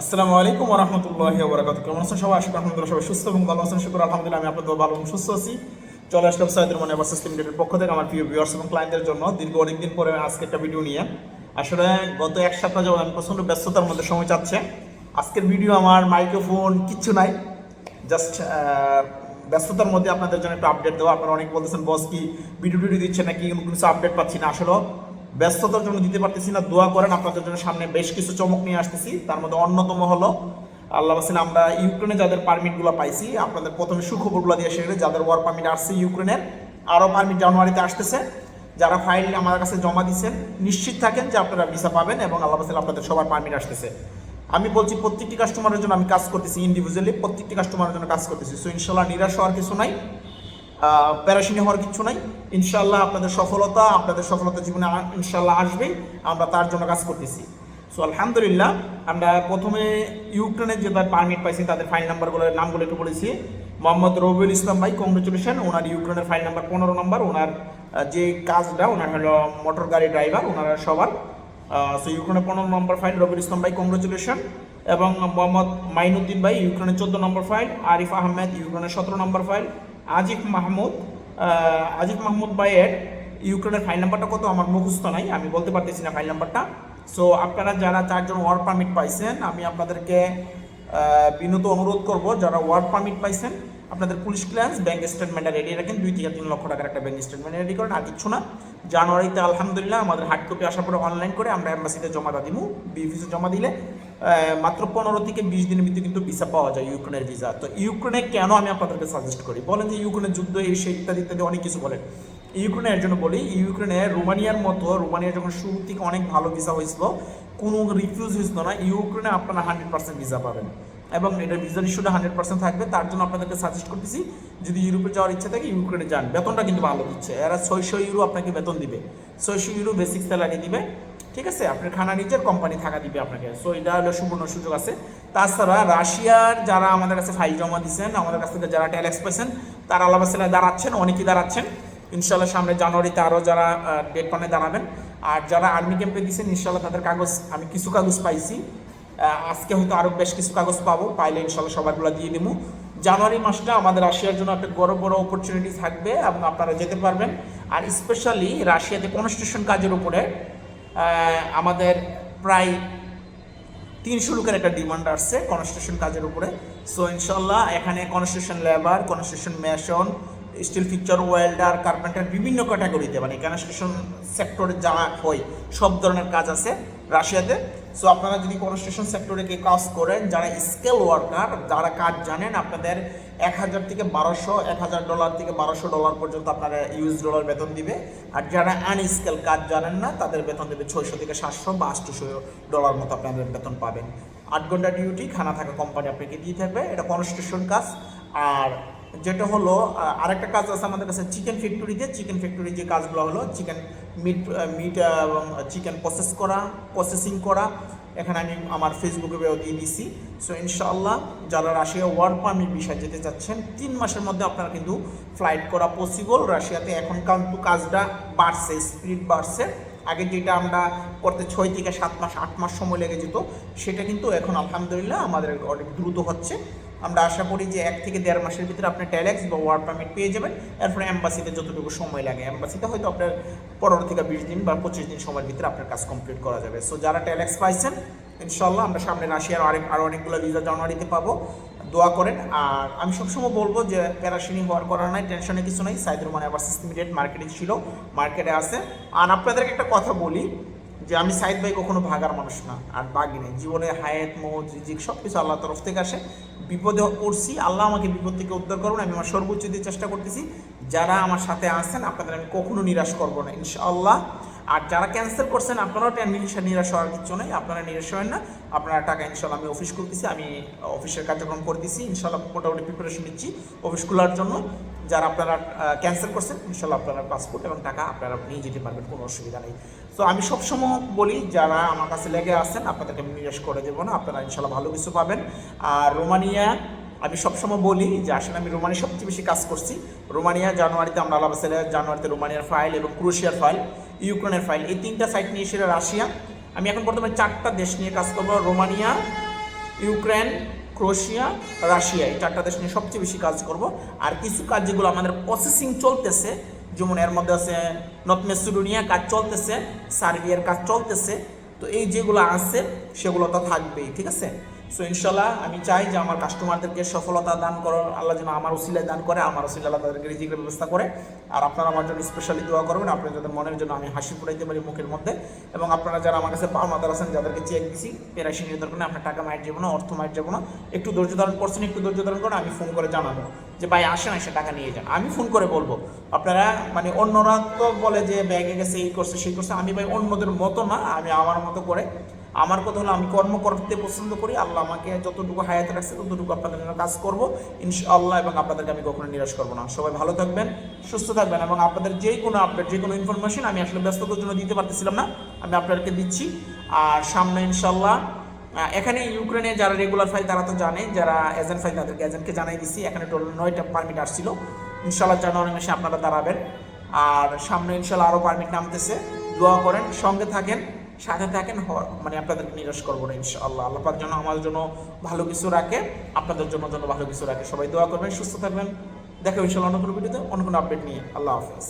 আসসালামু আলাইকুম রহমতুল্লাহ বরাকাত কেমন আছেন সবাই? আশা আলহামদুলিল্লাহ সবাই সুস্থ এবং ভালো আছেন। শুক্র আলহামদুলিল্লাহ, আমি আপনাদের ভালো এবং সুস্থ আছি। চলে আসলাম সাইদুর মানে বার্সেস লিমিটেডের পক্ষ থেকে আমার প্রিয় ভিউয়ার্স এবং ক্লায়েন্টদের জন্য। দীর্ঘ অনেকদিন পরে আজকে একটা ভিডিও নিয়ে। আসলে গত এক সপ্তাহ যাবত আমি প্রচণ্ড ব্যস্ততার মধ্যে সময় চাচ্ছে। আজকের ভিডিও আমার মাইক্রোফোন কিচ্ছু নাই। জাস্ট ব্যস্ততার মধ্যে আপনাদের জন্য একটু আপডেট দেওয়া আপনারা অনেক বলতেছেন, বস কি ভিডিও টিডিও দিচ্ছে নাকি? কোনো কিছু আপডেট পাচ্ছি না। আসলে ব্যস্ততার জন্য দিতে পারতেছি না, দোয়া করেন, আপনাদের জন্য সামনে বেশ কিছু চমক নিয়ে আসতেছি। তার মধ্যে অন্যতম হলো, আল্লাহ হাসিন আমরা ইউক্রেনে যাদের পারমিটগুলো পাইছি, আপনাদের প্রথমে সুখবরগুলো দিয়ে সেরে যাদের ওয়ার পারমিট আসছে ইউক্রেনের, আরও পারমিট জানুয়ারিতে আসতেছে। যারা ফাইল আমার কাছে জমা দিচ্ছেন, নিশ্চিত থাকেন যে আপনারা ভিসা পাবেন এবং আল্লাহ হাসিন আপনাদের সবার পারমিট আসতেছে। আমি বলছি, প্রত্যেকটি কাস্টমারের জন্য আমি কাজ করতেছি ইন্ডিভিজুয়ালি প্রত্যেকটি কাস্টমারের জন্য কাজ করতেছি। সো ইনশাল্লাহ নিরাশ হওয়ার কিছু নাই। প্যারাশিনি হওয়ার কিছু নাই। ইনশাল্লাহ আপনাদের সফলতা আপনাদের সফলতা জীবনে ইনশাল্লাহ আসবেই আমরা তার জন্য কাজ করতেছি। সো আলহামদুলিল্লাহ, আমরা প্রথমে ইউক্রেনের যে তার পারমিট পাইছি, তাদের ফাইল নাম্বারগুলোর নামগুলো একটু বলেছি মোহাম্মদ রবিউল ইসলাম ভাই কংগ্রেচুলেশন ওনার ইউক্রেনের ফাইল নাম্বার পনেরো নম্বর ওনার যে কাজটা, ওনার হলো মোটর গাড়ি ড্রাইভার ওনারা সবার। সো ইউক্রেনের পনেরো নম্বর ফাইল রবিউল ইসলাম ভাই কংগ্রেচুলেশন এবং মোহাম্মদ মাইনুদ্দিন ভাই, ইউক্রেনের চোদ্দ নম্বর ফাইল আরিফ আহমেদ, ইউক্রেনের সতেরো নম্বর ফাইল আজিফ মাহমুদ আজিফ মাহমুদ ভাইয়ের ইউক্রেনের ফাইল নাম্বারটা কত? আমার মুখস্থ নাই, আমি বলতে পারতেছি না ফাইল নাম্বারটা সো আপনারা যারা চারজন ওয়ার্ক পারমিট পাইছেন, আমি আপনাদেরকে বিনত অনুরোধ করব, যারা ওয়ার্ক পারমিট পাইছেন, আপনাদের পুলিশ ক্লিয়ারেন্স ব্যাঙ্ক স্টেটমেন্টটা রেডি রাখেন, দুই থেকে তিন লক্ষ টাকার একটা ব্যাঙ্ক স্টেটমেন্ট রেডি করেন, আর কিচ্ছু না। জানুয়ারিতে আলহামদুলিল্লাহ, আমাদের হার্ড কপি আসার পরে অনলাইন করে আমরা অ্যাম্বাসিতে জমা দিব বিভিসে জমা দিলে। মাত্র পনেরো থেকে বিশ দিনের ভিতরে কিন্তু ভিসা পাওয়া যায় ইউক্রেনের ভিসা তো ইউক্রেনে কেন আমি আপনাদেরকে সাজেস্ট করি? বলেন যে ইউক্রেনের যুদ্ধ, এই সেই ইত্যাদি ইত্যাদি অনেক কিছু বলেন। ইউক্রেনের জন্য বলি, ইউক্রেনে রোমানিয়ার মতো, রোমানিয়া যখন শুরু থেকে অনেক ভালো ভিসা হয়েছিল, কোনো রিফিউজ হয়েছিল না, ইউক্রেনে আপনারা হান্ড্রেড পার্সেন্ট ভিসা পাবেন। এবং এটা ভিসার ইস্যুটা হান্ড্রেড পার্সেন্ট থাকবে, তার জন্য আপনাদেরকে সাজেস্ট করতেছি, যদি ইউরোপে যাওয়ার ইচ্ছা থাকে, ইউক্রেনে যান। বেতনটা কিন্তু ভালো দিচ্ছে। এরা ছয়শো ইউরো আপনাকে বেতন দিবে। ছয়শো ইউরো বেসিক স্যালারি দিবে। ঠিক আছে? আপনার খানা নিজের কোম্পানি থাকা দিবে আপনাকে। সো এটা হলো সুবর্ণ সুযোগ আছে। তাছাড়া রাশিয়ার যারা আমাদের কাছে ফাইল জমা দিচ্ছেন আমাদের কাছ থেকে যারা ট্যালেক্স পেয়েছেন তারা আল্লাহ সেলায় দাঁড়াচ্ছেন, অনেকেই দাঁড়াচ্ছেন। ইনশাল্লাহ সামনে জানুয়ারিতে আরও যারা ডেট পানে দাঁড়াবেন। আর যারা আর্মি ক্যাম্পে দিচ্ছেন ইনশাল্লাহ তাদের কাগজ আমি কিছু কাগজ পাইছি। আজকে হয়তো আরও বেশ কিছু কাগজ পাবো, পাইলে ইনশাল্লাহ সবারগুলো দিয়ে দেবো জানুয়ারি মাসটা আমাদের রাশিয়ার জন্য একটা বড় বড় অপরচুনিটি থাকবে এবং আপনারা যেতে পারবেন। আর স্পেশালি রাশিয়াতে কনস্ট্রাকশন কাজের উপরে আমাদের প্রায় তিনশো লোকের একটা ডিমান্ড আসছে কনস্ট্রাকশন কাজের উপরে। সো ইনশাল্লাহ এখানে construction labour construction mason steel fixture welder carpenter বিভিন্ন ক্যাটাগরিতে মানে কনস্ট্রাকশন সেক্টরে যা হয়, সব ধরনের কাজ আছে রাশিয়াতে। সো আপনারা যদি কনস্ট্রাকশন সেক্টরে কে কাজ করেন, যারা স্কেল ওয়ার্কার যারা কাজ জানেন, আপনাদের এক হাজার থেকে বারোশো, এক হাজার ডলার থেকে বারোশো ডলার পর্যন্ত আপনারা ইউএস ডলার বেতন দিবে। আর যারা আনস্কেল কাজ জানেন না, তাদের বেতন দেবে ছয়শো থেকে সাতশো বা আটশোশো ডলার মতো আপনাদের বেতন পাবেন। আট ঘণ্টা ডিউটি খানা থাকা কোম্পানি আপনাকে দিয়ে থাকবে। এটা কনস্ট্রাকশন কাজ। আর যেটা হলো আরেকটা কাজ আছে আমাদের কাছে চিকেন ফ্যাক্টরিতে চিকেন ফ্যাক্টরি যে কাজগুলো হলো চিকেন মিট মিট এবং চিকেন প্রসেস করা প্রসেসিং করা, এখানে আমি আমার ফেসবুকে দিয়ে দিছি সো ইনশাআল্লাহ যারা রাশিয়া ওয়ার্ক পারমিট বিষয় যেতে চাচ্ছেন, তিন মাসের মধ্যে আপনারা কিন্তু ফ্লাইট করা পসিবল রাশিয়াতে এখন কিন্তু কাজটা বাড়ছে স্পিড বাড়ছে। আগে যেটা আমরা করতে ছয় থেকে সাত মাস, আট মাস সময় লেগে যেত, সেটা কিন্তু এখন আলহামদুলিল্লাহ আমাদের অনেক দ্রুত হচ্ছে। আমরা আশা করি যে এক থেকে দেড় মাসের ভিতরে আপনি ট্যালেক্স বা ওয়ার্ক পারমিট পেয়ে যাবেন। এরপরে অ্যাম্বাসিতে যতটুকু সময় লাগে। অ্যাম্বাসিতে হয়তো আপনার পনেরো থেকে বিশ দিন বা পঁচিশ দিন সময়ের ভিতরে আপনার কাজ কমপ্লিট করা যাবে। সো যারা ট্যালেক্স পাইছেন ইনশাল্লাহ আমরা সামনে রাশিয়ার আরেক আরও অনেকগুলো ভিসা জানুয়ারিতে পাবো। দোয়া করেন। আর আমি সবসময় বলব যে প্যারাশিনি হওয়ার করার নাই টেনশনে কিছু নাই। সাইদুর মানে আবার সিস্টেমিডিয়েট মার্কেটে ছিল মার্কেটে আছে। আর আপনাদেরকে একটা কথা বলি, যে আমি সাইদ ভাই কখনো ভাগার মানুষ না, আর বাগি নেই। জীবনে হায়াত মোহ রিজিক সব কিছু আল্লাহ তরফ থেকে আসে। বিপদে পড়ছি, আল্লাহ আমাকে বিপদ থেকে উদ্ধার করুন, আমি আমার সর্বোচ্চ দিয়ে চেষ্টা করতেছি। যারা আমার সাথে আছেন, আপনাদের আমি কখনো নিরাশ করব না, ইনশাআল্লাহ। আর যারা ক্যান্সেল করছেন, আপনারাও নিরাশ নিরাশ হওয়ার কিছু নেই, আপনারা নিরাশ হবেন না। আপনারা টাকা ইনশাল্লাহ আমি অফিস করতেছি আমি অফিসের কার্যক্রম করতেছি ইনশাল্লাহ মোটামুটি প্রিপারেশন নিচ্ছি অফিস খোলার জন্য। যারা আপনারা ক্যান্সেল করছেন, ইনশাল্লাহ আপনারা পাসপোর্ট এবং টাকা আপনারা নিয়ে যেতে পারবেন, কোনো অসুবিধা নেই। তো আমি সবসময় বলি, যারা আমার কাছে লেগে আসেন আপনাদেরকে আমি নিরাশ করে দেবো না, আপনারা ইনশাল্লাহ ভালো কিছু পাবেন। আর রোমানিয়া, আমি সবসময় বলি যে আসলে আমি রোমানিয়া সবচেয়ে বেশি কাজ করছি। রোমানিয়া, জানুয়ারিতে আমরা সেলে জানুয়ারিতে রোমানিয়ার ফাইল এবং ক্রোশিয়ার ফাইল ইউক্রেনের ফাইল এই তিনটা সাইট নিয়ে এসে রাশিয়া। আমি এখন বর্তমানে চারটা দেশ নিয়ে কাজ করব, রোমানিয়া, ইউক্রেন ক্রোয়েশিয়া রাশিয়া, এই চারটা দেশ নিয়ে সবচেয়ে বেশি কাজ করব। আর কিছু কাজ যেগুলো আমাদের প্রসেসিং চলতেছে, যেমন এর মধ্যে আছে নর্থ মেসিডোনিয়া কাজ চলতেছে, সার্বিয়ার কাজ চলতেছে, তো এই যেগুলো আছে সেগুলো তো থাকবেই, ঠিক আছে? সো ইনশাল্লাহ আমি চাই যে আমার কাস্টমারদেরকে সফলতা দান করো আল্লাহ যেন আমার উসিলায় দান করে, আমার উসিলা আল্লাহ তাদেরকে রিজিকের ব্যবস্থা করে। আর আপনারা আমার জন্য স্পেশালি দোয়া করবেন আপনার যাদের মনের জন্য আমি হাসি ফুটাইতে পারি মুখের মধ্যে। এবং আপনারা যারা আমার কাছে পাওনাদার আছেন, যাদেরকে চেক দিছি পেরাশি নিয়ে দরকার আপনার টাকা মাইট যাব না, অর্থ মাইট যাব না। একটু ধৈর্য ধারণ করছেন, একটু ধৈর্য ধারণ করে আমি ফোন করে জানাব যে, ভাই, আসেন, এসে টাকা নিয়ে যান। আমি ফোন করে বলব, আপনারা মানে অন্যরা তো বলে যে, ব্যাগে গেছে, এই করছে, সেই করছে। আমি ভাই, অন্যদের মতো না, আমি আমার মতো করে আমার কথা হলো আমি কর্ম করতে পছন্দ করি, আল্লাহ আমাকে যতটুকু হায়াতে রাখছে ততটুকু আপনাদের জন্য কাজ করব, ইনশাআল্লাহ, এবং আপনাদেরকে আমি কখনো নিরাশ করব না। সবাই ভালো থাকবেন, সুস্থ থাকবেন, এবং আপনাদের যে কোনো আপডেট যে কোনো ইনফরমেশন আমি আসলে ব্যস্ততার জন্য দিতে পারতেছিলাম না, আমি আপনাদেরকে দিচ্ছি। আর সামনে ইনশাল্লাহ এখানে ইউক্রেনে যারা রেগুলার ফাইল তারা তো জানে, যারা এজেন্ট ফাইল তাদেরকে এজেন্টকে জানাই দিচ্ছি। এখানে টোটাল নয়টা পারমিট আসছিল। ইনশাল্লাহ জানুয়ারি মাসে আপনারা দাঁড়াবেন। আর সামনে ইনশাল্লাহ আরও পারমিট নামতেছে। দোয়া করেন, সঙ্গে থাকেন। সাথে থাকেন মানে আপনাদেরকে নিরাশ করব না, ইনশাআল্লাহ। আল্লাহ পাক যেন আমার জন্য ভালো কিছু রাখে, আপনাদের জন্য যেন ভালো কিছু রাখে। সবাই দোয়া করবেন, সুস্থ থাকবেন। দেখা ইনশাল্লাহ অন্য কোনো ভিডিওতে, অন্য কোনো আপডেট নিয়ে। আল্লাহ হাফেজ।